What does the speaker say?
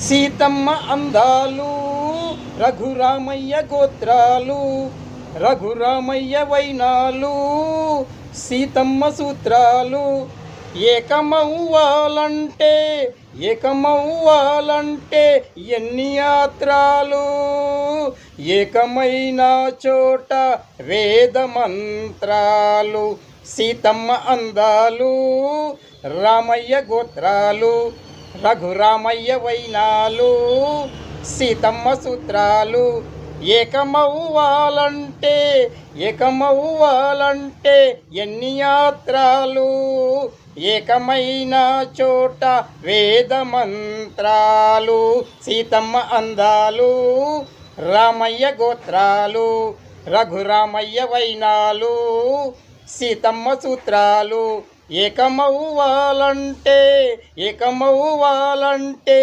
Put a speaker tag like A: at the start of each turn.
A: సీతమ్మ అందాలు రఘురామయ్య గోత్రాలు రఘురామయ్య వైనాలు సీతమ్మ సూత్రాలు. ఏకమవ్వాలంటే ఏకమవ్వాలంటే ఎన్ని యాత్రాలు? ఏకమైన చోట వేద మంత్రాలు సీతమ్మ అందాలు రామయ్య గోత్రాలు. రఘురామయ్య వైనాలు సీతమ్మ సూత్రాలు ఏకమవ్వాలంటే ఏకమవ్వాలంటే ఎన్ని యాత్రాలు? ఏకమైన చోట వేద మంత్రాలు సీతమ్మ అందాలు రామయ్య గోత్రాలు రఘురామయ్య వైనాలు సీతమ్మ సూత్రాలు ఏకమవ్వాలంటే ఏకమవ్వాలంటే